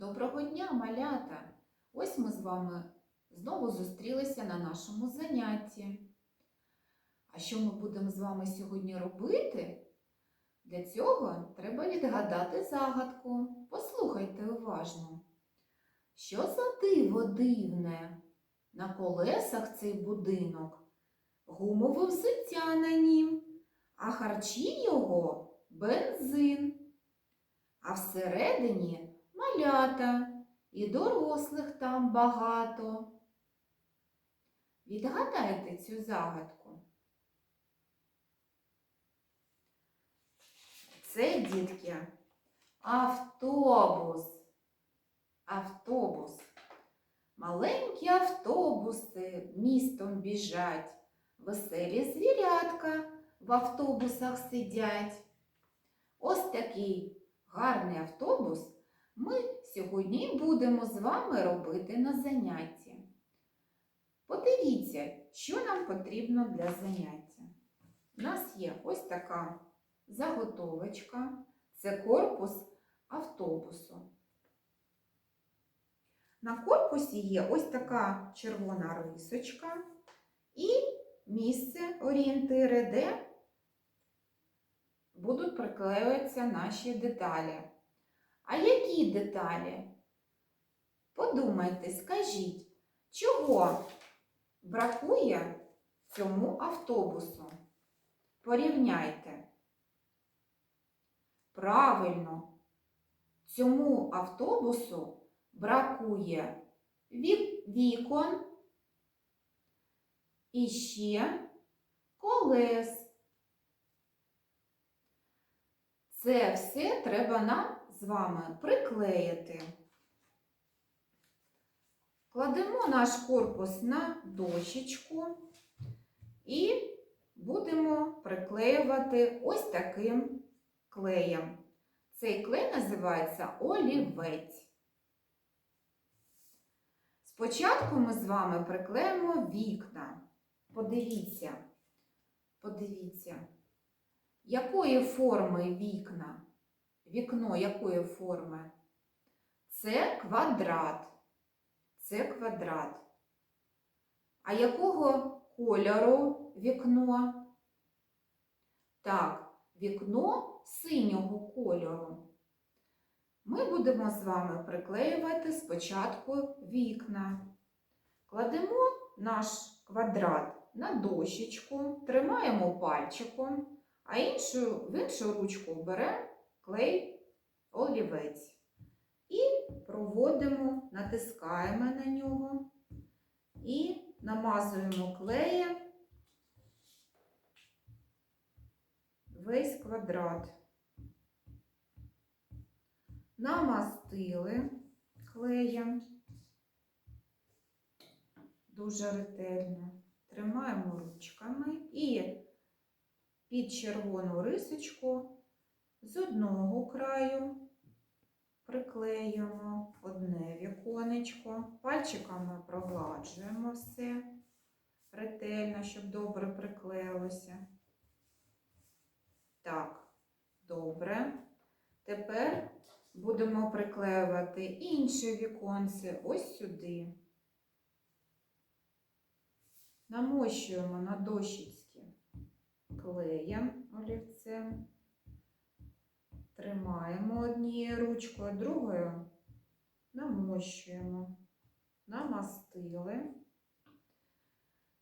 Доброго дня, малята! Ось ми з вами знову зустрілися на нашому занятті. А що ми будемо з вами сьогодні робити? Для цього треба відгадати загадку. Послухайте уважно. Що за диво дивне? На колесах цей будинок, гумове взуття на нім, а харчі його бензин. А всередині малята і дорослих там багато. Відгадайте цю загадку. Це, дітки, автобус. Автобус. Маленькі автобуси містом біжать, веселі звірятка в автобусах сидять. Ось такий гарний автобус ми сьогодні будемо з вами робити на занятті. Подивіться, що нам потрібно для заняття. У нас є ось така заготовочка, це корпус автобусу. На корпусі є ось така червона рисочка і місце орієнтири, де будуть приклеюватися наші деталі. А які деталі? Подумайте, скажіть, чого бракує цьому автобусу? Порівняйте. Правильно, цьому автобусу бракує вікон і ще колес. Це все треба нам з вами приклеїти. Кладемо наш корпус на дощечку і будемо приклеювати ось таким клеєм. Цей клей називається олівець. Спочатку ми з вами приклеїмо вікна. Подивіться, подивіться, якої форми вікна? Вікно якої форми? Це квадрат. Це квадрат. А якого кольору вікно? Так, вікно синього кольору. Ми будемо з вами приклеювати спочатку вікна. Кладемо наш квадрат на дощечку, тримаємо пальчиком, а іншу, в іншу ручку беремо клей олівець і проводимо, натискаємо на нього і намазуємо клеєм весь квадрат. Намастили клеєм дуже ретельно. Тримаємо ручками і під червону рисочку з одного краю приклеюємо одне віконечко, пальчиками прогладжуємо все ретельно, щоб добре приклеїлося. Так, добре. Тепер будемо приклеювати інше віконце ось сюди. Намощуємо на дощечці ручкою, другою намощуємо, намастили.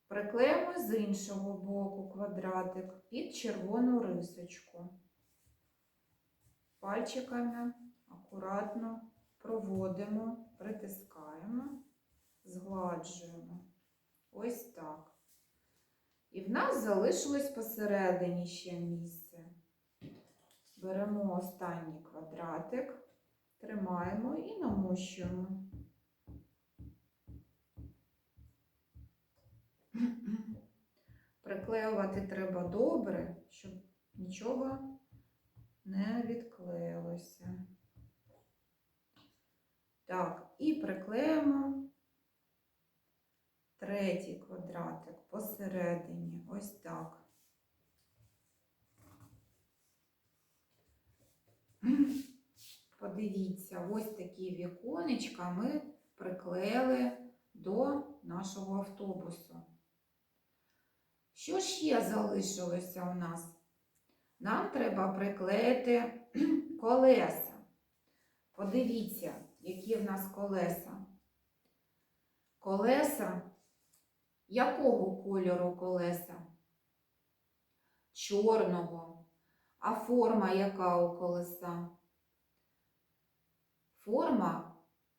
Приклеїмо з іншого боку квадратик під червону рисочку. Пальчиками акуратно проводимо, притискаємо, згладжуємо. Ось так. І в нас залишилось посередині ще місце. Беремо останній квадратик, тримаємо і намощуємо. Приклеювати треба добре, щоб нічого не відклеїлося. Так, і приклеїмо третій квадратик посередині, ось так. Подивіться, ось такі віконечка ми приклеїли до нашого автобусу. Що ще залишилося у нас? Нам треба приклеїти колеса. Подивіться, які в нас колеса. Колеса. Якого кольору колеса? Чорного. А форма яка у колеса? Форма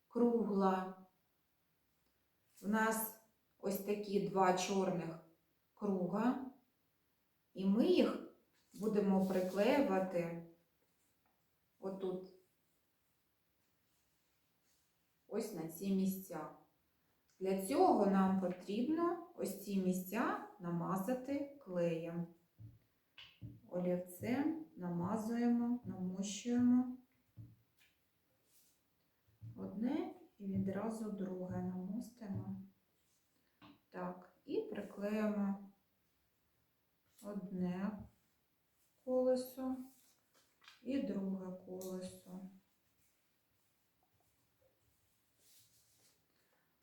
кругла. У нас ось такі два чорних круга, і ми їх будемо приклеювати отут, ось на ці місця. Для цього нам потрібно ось ці місця намазати клеєм. Олівцем намазуємо, намощуємо одне і відразу друге намостимо. Так, і приклеїмо одне колесо і друге колесо.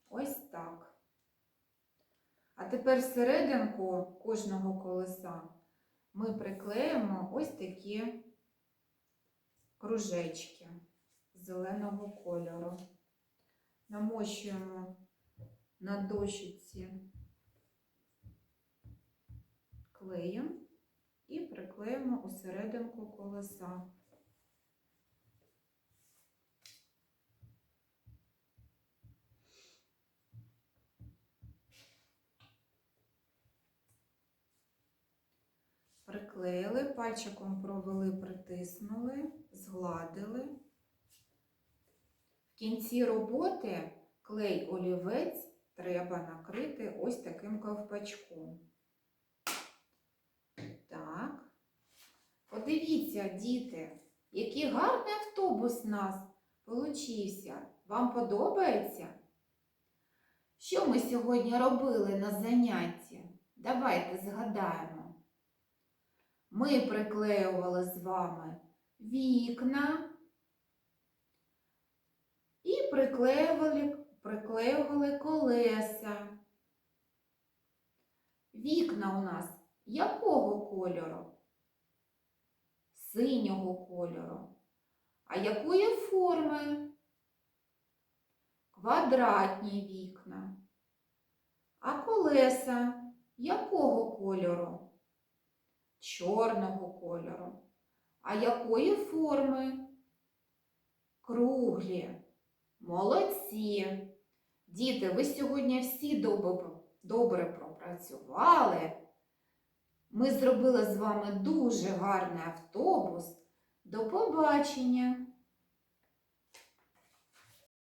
Ось так. А тепер серединку кожного колеса ми приклеїмо ось такі кружечки зеленого кольору. Намощуємо на дощиці клеєм і приклеїмо у серединку колеса. Приклеїли, пальчиком провели, притиснули, згладили. Кінці роботи клей олівець треба накрити ось таким ковпачком. Так. Подивіться, діти, який гарний автобус у нас получився. Вам подобається? Що ми сьогодні робили на занятті? Давайте згадаємо. Ми приклеювали з вами вікна приклеювали, приклеювали колеса. Вікна у нас якого кольору? Синього кольору. А якої форми? Квадратні вікна. А колеса якого кольору? Чорного кольору. А якої форми? Круглі. Молодці. Діти, ви сьогодні всі добре, добре пропрацювали. Ми зробили з вами дуже гарний автобус. До побачення!